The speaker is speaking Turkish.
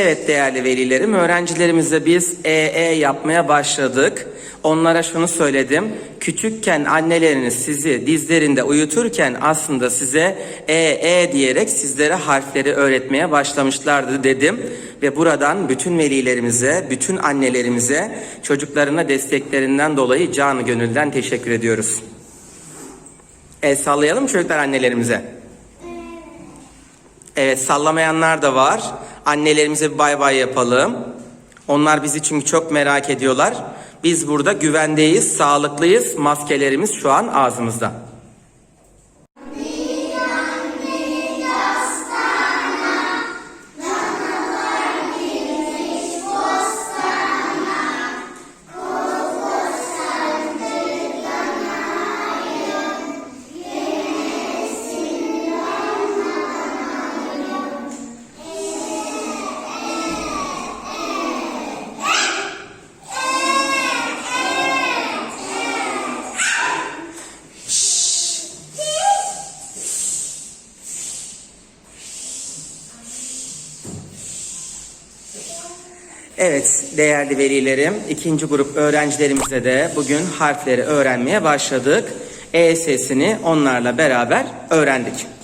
Evet değerli velilerim, öğrencilerimize biz EE yapmaya başladık. Onlara şunu söyledim. Küçükken anneleriniz sizi dizlerinde uyuturken aslında size EE diyerek sizlere harfleri öğretmeye başlamışlardı dedim. Ve buradan bütün velilerimize, bütün annelerimize çocuklarına desteklerinden dolayı canı gönülden teşekkür ediyoruz. El sallayalım çocuklar annelerimize. Evet sallamayanlar da var. Annelerimize bir bay bay yapalım. Onlar bizi çünkü çok merak ediyorlar. Biz burada güvendeyiz, sağlıklıyız. Maskelerimiz şu an ağzımızda. Evet değerli velilerim, ikinci grup öğrencilerimize de bugün harfleri öğrenmeye başladık. E sesini onlarla beraber öğrendik.